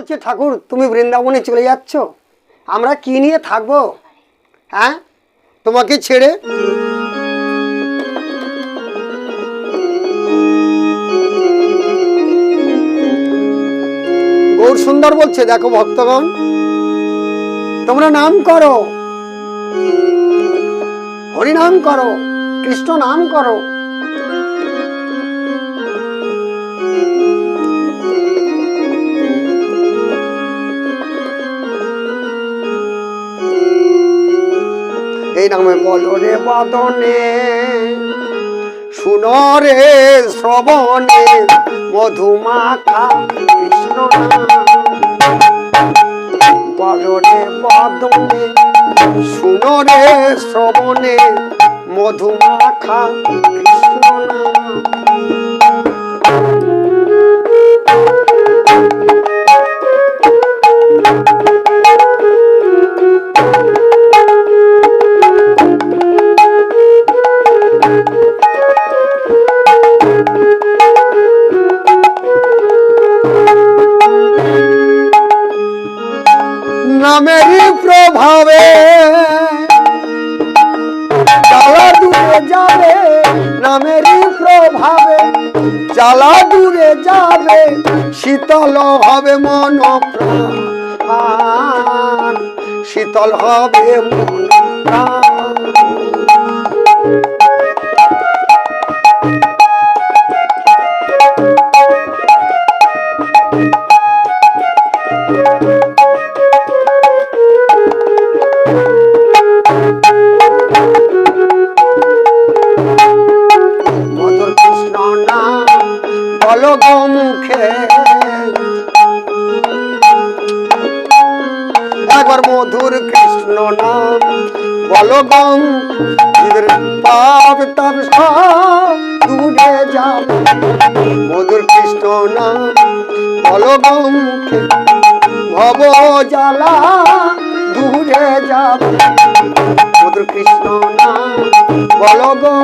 বলছে, ঠাকুর, তুমি বৃন্দাবনে চলে যাচ্ছ? আমরা কি নিয়ে থাকব? হ্যাঁ? তোমাকে ছেড়ে গৌর সুন্দর বলছে, দেখো ভক্তগণ, তোমরা নাম করো হরি নাম করো, কৃষ্ণ নাম করো এই নামে বলো রে বদনে, শুন রে শ্রবণে, মধুমাখা কৃষ্ণ। বলো রে বদনে, শুন রে শ্রবণে, মধুমাখা কৃষ্ণ। নামেরই প্রভাবে চালা দূরে যাবে, নামেরই প্রভাবে চালা দূরে যাবে, শীতল হবে মন প্রাণ শীতল হবে মন প্রাণ বল মুখে একবার মধুর কৃষ্ণ নাম বল গো জীবের পাপ তাপ দূরে যাবে। মধুর কৃষ্ণ নাম বল গো মুখে ভব জ্বালা দূরে যাবে। মধুর কৃষ্ণ নাম বল গো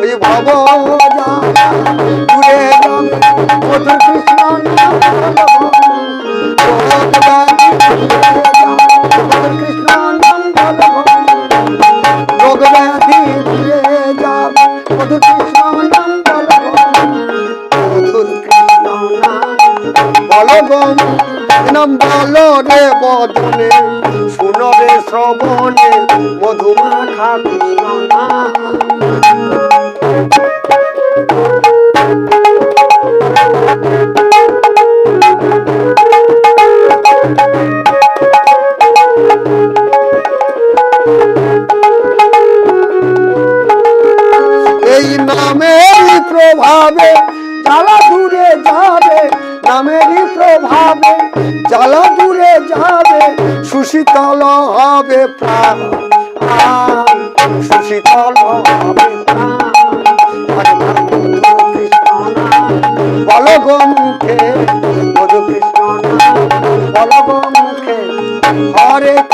ওই ভব জ্বালা বল গো নাম বলো রে বদনে। শুনো শ্রবণে, মধুমাখা এই নামেরই প্রভাবে, জ্বালা দূরে যাবে। নামেরই প্রভাবে, জ্বালা দূরে যাবে, সুশীতল হবে প্রাণ। সুশীতল হবে বলগমুখে হরে মধু কৃষ্ণ নাম বল গো মুখে মধু কৃষ্ণ নাম বল গো মুখে হরে কৃষ্ণ হরে